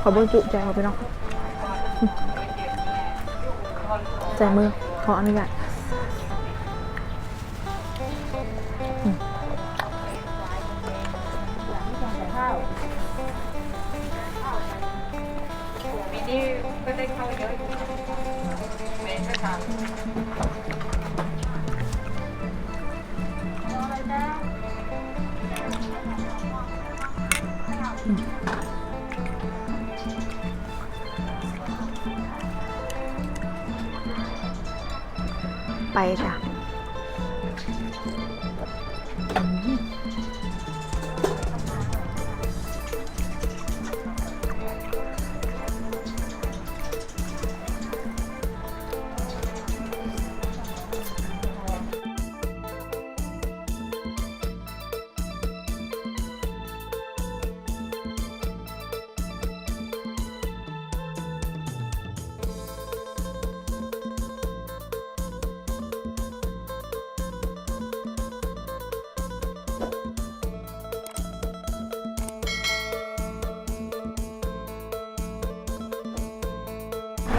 ขอเบิ้งจุใจเขาไปน้องใจมือ ขออนุญาตปีนี้ก็ได้เข้าเยอะอยู่ไม่ไม่ทา ไปจ้ะ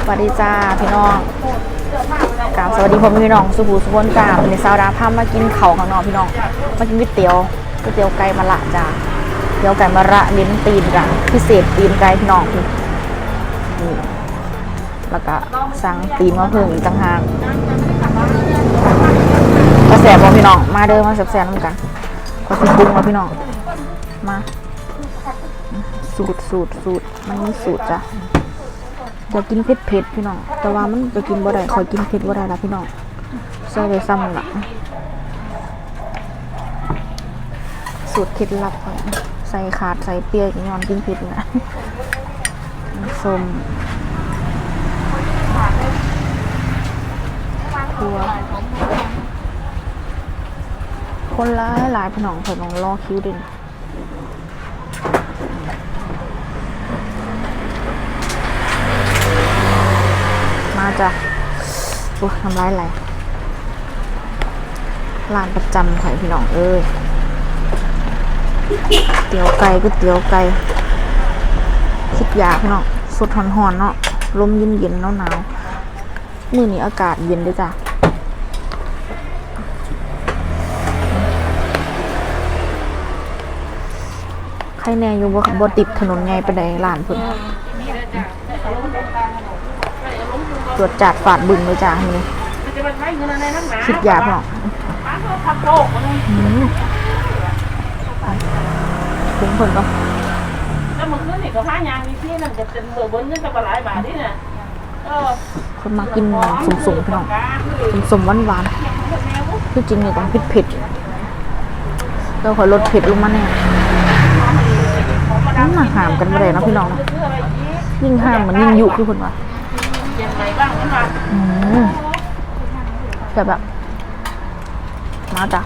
สวัสดีจ้าพี่น้องกราบสวัสดีพ่อแม่พี่น้องสุภูสุพนจ้าวันนี้สาวดาพามากินเขาข้างนอกพี่น้องมากินก๋วยเตี๋ยวก๋วยเตี๋ยวไก่มะระจ้าเตี๋ยวไก่มะระเน้นตีนกันพิเศษตีนไก่พี่น้องนี่แล้วก็สั่งตีนมาเพิ่มอีกต่างหากกระแสบบ่พี่น้องมาเด้อมาแซ่บๆน้ำกันก็สิปรุงมาพี่น้องมาสูตรสูตรสูตรมันมีสูตรจ้ะ อยากกินเผ็ดเผ็ดพี่น้อง แต่ว่ามันจะกินบ่ได้คอยกินเผ็ดบ่ได้ละพี่น้องใส่เลยซ้ำละสูตรเคล็ดลับขอยใส่ขาดใส่เปรี้ยวอย่างนอนกินเผ็ดนะส้มทัวคนร้ายหลายพี่น้องเพิ่น้องรอคิวเด่น จ้ะโอ้ยทำร้ายอะไรร้านประจำข่อยพี่น้องเอ้ยเตี๋ยวไก่ก็เตี๋ยวไก่คิดอยากพี่น้องสดหอนๆเนาะลมเย็นๆหนาวๆมื้อนี้อากาศเย็นด้วยจ้ะใครแน่อยู่บ่บ่ติดถนนใหญ่ไปไหนร้านเพิ่น ตรวจจัดฝาดบึงเลยจ้านี่มันจะมาใช้เงินอะไรทั้งหนาคิดยากเนาะป้าเขาทำโลกมันอืมคุ้มเพิ่นก็แล้วมันขึ้นอีกก็ห้ายางนี่ที่นั่นจะเป็นเบอร์บนนี่จะกระหลายบาทนี่เนี่ยเออคนมากินสุ่มๆพี่น้องสมๆหวานๆคือจริงเนี่ยต้องเผ็ดๆเราขอลดเผ็ดลงมาแน่มันมาหามกันบ่ได้เนาะพี่น้องเนาะยิ่งห้ามมันยิ่งยุคือเพิ่นว่า ยังไงบ้างมันมาอืมแต่แบบ มาจ้ะ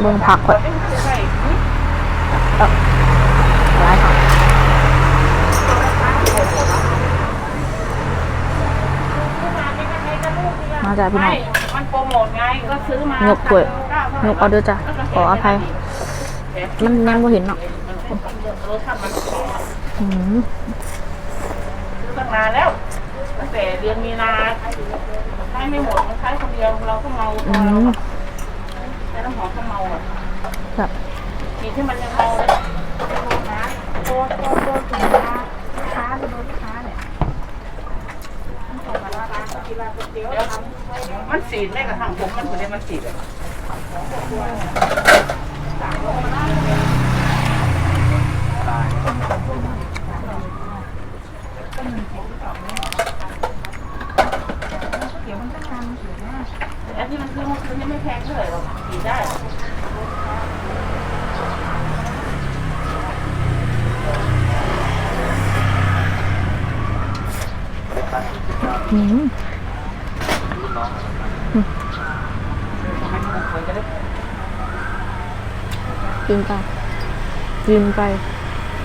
เบิ่งผักก่อนร้ายค่ะมาจ้ะพี่น้องมันโปรโมทไงก็ซื้อมายกถ้วยยกเอาเด้อจ้ะขออภัย มันแม่งบ่เห็นเนาะรถขับมันอืมซื้อตั้ง นานแล้วตั้งแต่เดือนมีนาใช้ไม่หมดมันใช้คนเดียวเราก็เมาพอือเรามใช้น้ำหอมก็เมาอะแบบกินที่มันยังเมาเลยตัวตัวตัวสินค้าค้าเป็นรถค้าเนี่ยมันสีดแม่กระทั่งผมมันเหมือนมันสีดเลยไอ้ที่มันซื้อมาคืนนี่ไม่แพงเท่าไหร่หรอกกินได้ อืม กินไปกินไป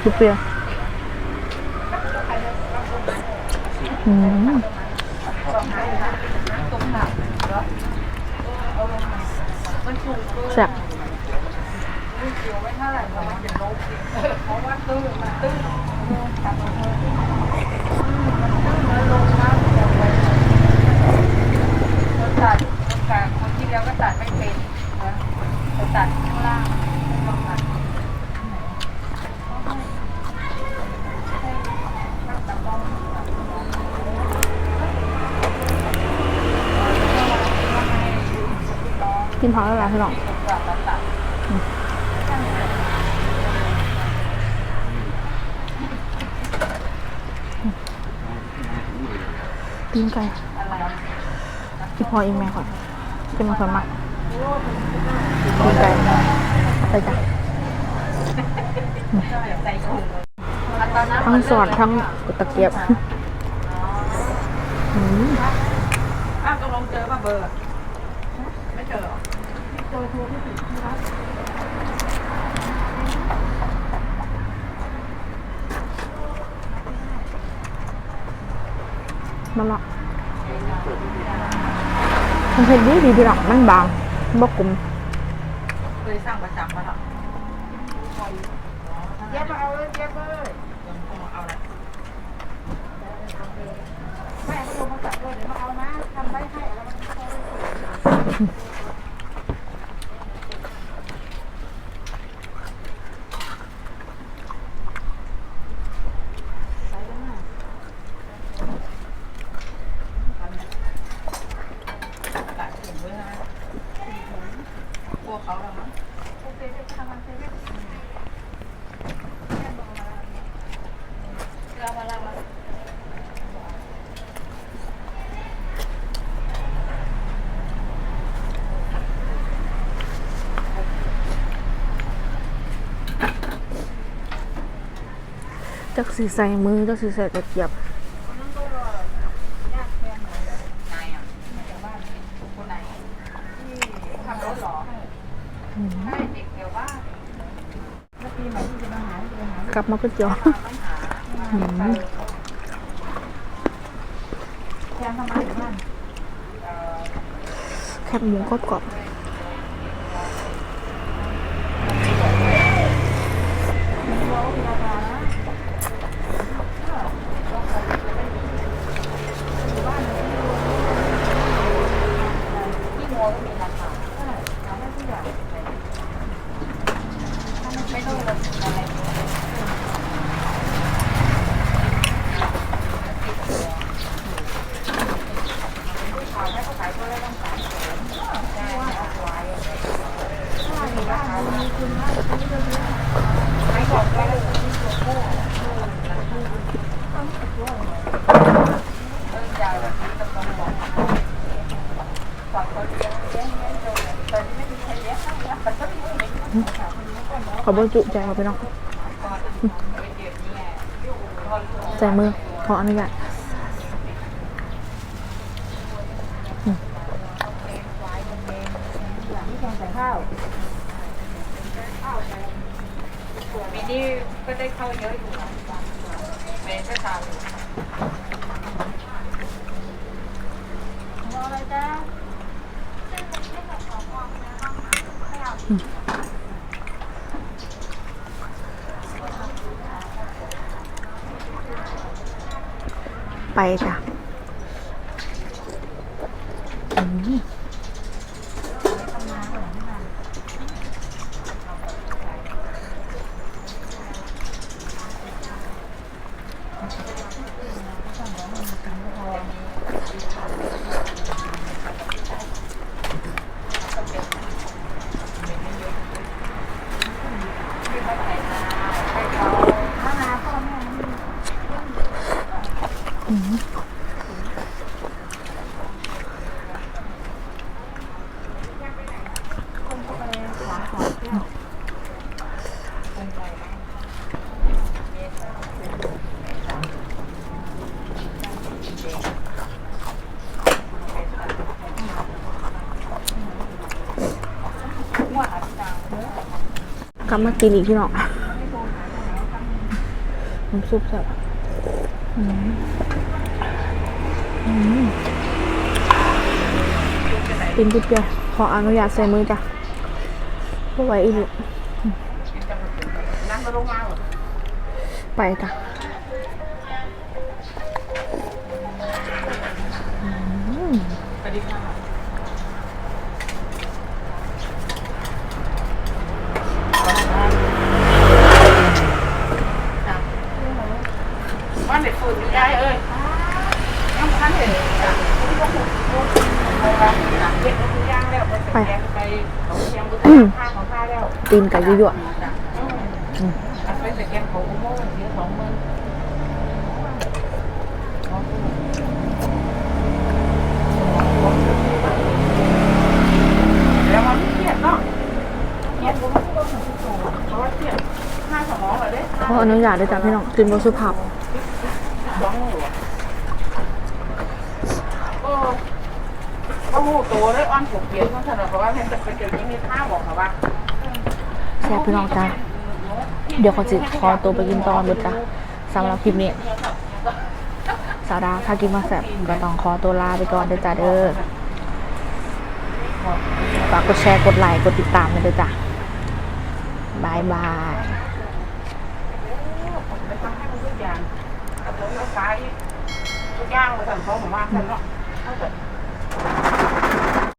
ทุกเปรียวอืมแซ่บเกี่ยวไม่เท่าไหร่เพราะมันจะลบเพราะว่าตื้นมันตื้นตัดลงมามันตื้นแล้วลงน้ำลงไปคน ตัดคนกลางคนที่แล้วก็ตัดไม่เป็นนะเขาตัดข้างล่างไม่ต้องตัดกินผักแล้วล่ะพี่น้องกินไก่ กินพออีกแม่ก่อนกินมาคนมากกินไก่ไปจ้ะใส่ถุงทั้งสอดทั้งตะเกียบอืมอ้าวตกลงเจอป่ะเบอร์ ไม่เจอมันละ มันเผ็ดดีดีพี่น้องมันบางบกกลมเคยสร้างประจำมาแล้วเย็บมาเอาเลยเย็บเลยเอาละแม่ก็โทรมาจับเลยเดี๋ยวมาเอานะทำไว้ให้แล้วมัน ตัดถุงไว้นะพวกเขาแล้วมั้งเรามาเรามา จักสีใส่มือจักสีใส่ตะเกียบนายอะจากบ้านคนไหนที่ทำรถหรอใช่เด็กเดียวบ้าน แล้วปีใหม่ที่จะมาหาที่จะหาก ลับมาก๋วยเตี๋ยว ต้องหา อืม แทนทำไมอยู่บ้าน แคบหมูกรอบๆ ขอบจุใจเขาไปน้องใส่มือ ขออนุญาตปีนี้ก็ได้เข้าเยอะอยู่เป็นแค่ตามรออะไรจ้า ไปจ้ะอืม กลับมากินอีกพี่น้องน้ำซุปแซ่บอืมอืมกินปุ๊บเดียขออนุญาตใส่มือจ้ะเพราะไว้อีกไปจ้ะ วัสดีค่ะบ้านเด็กฝุ่นอยู่ได้เอ้ยน้ำพันเห็นจ้ะที่พวกผมเก็บทุกอย่างแล้วไปแกงไปเขาเชียงบุตรข้าของข้าแล้วตีนไก่ยั่วอืมอันไปสแกนเขาอุโมงค์เสียสองหมื่นแล้วมันเครียดเนาะเครียดผมก็ต้องถึงสูงเพราะว่าเครียดค่าสมองเหรอเด้ ๆ ขออนุญาตด้วยจ้ะพี่น้องกินบสุภาพสองหัวโอ้ก็หูโตเลยอ้อนผมเปลี่ยนเพราะฉะนั้นเพราะว่าเห็นจะเป็นเดี๋ยวนี้มีข้าวบอกค่ะว่าแซ่บพี่น้องจ้าเดี๋ยวขอจิขอตัวไปกินตอนบดจ้ะสำหรับคลิปนี้สาดาถ้ากินมาแซ่บก็ต้องขอตัวลาไปก่อนเด้อจ้าเด้อฝากกดแชร์กดไลค์กดติดตามกันเด้อจ้ะบายบาย ไปทำให้ มันทุกย่างกระตุ้นกระสายทุกอย่างมาสั่งเขาผมว่าสั่นเนาะถ้าเกิด